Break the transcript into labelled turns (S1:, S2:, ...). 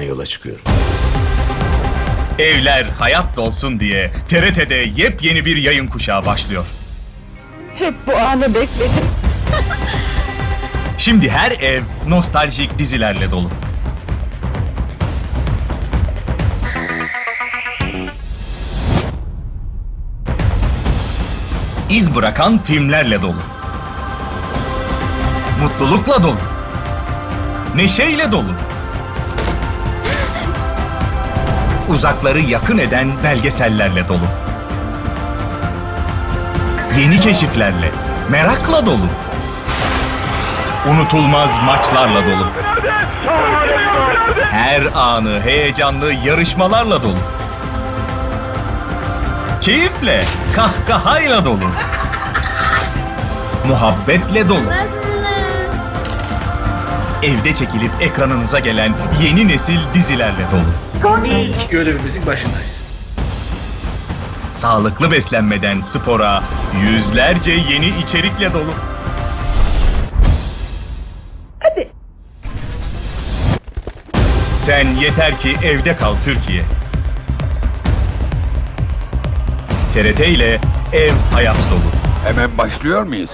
S1: Ben yola çıkıyorum.
S2: Evler hayat dolsun diye TRT'de yepyeni bir yayın kuşağı başlıyor.
S3: Hep bu anı bekledim.
S2: Şimdi her ev nostaljik dizilerle dolu. İz bırakan filmlerle dolu. Mutlulukla dolu. Neşeyle dolu. Uzakları yakın eden belgesellerle dolu. Yeni keşiflerle, merakla dolu. Unutulmaz maçlarla dolu. Her anı heyecanlı yarışmalarla dolu. Keyifle, kahkahayla dolu. Muhabbetle dolu. Evde çekilip ekranınıza gelen yeni nesil dizilerle dolu.
S4: Görevimizin başındayız.
S2: Sağlıklı beslenmeden spora yüzlerce yeni içerikle dolu.
S3: Hadi.
S2: Sen yeter ki evde kal Türkiye. TRT ile ev hayat dolu.
S5: Hemen başlıyor muyuz?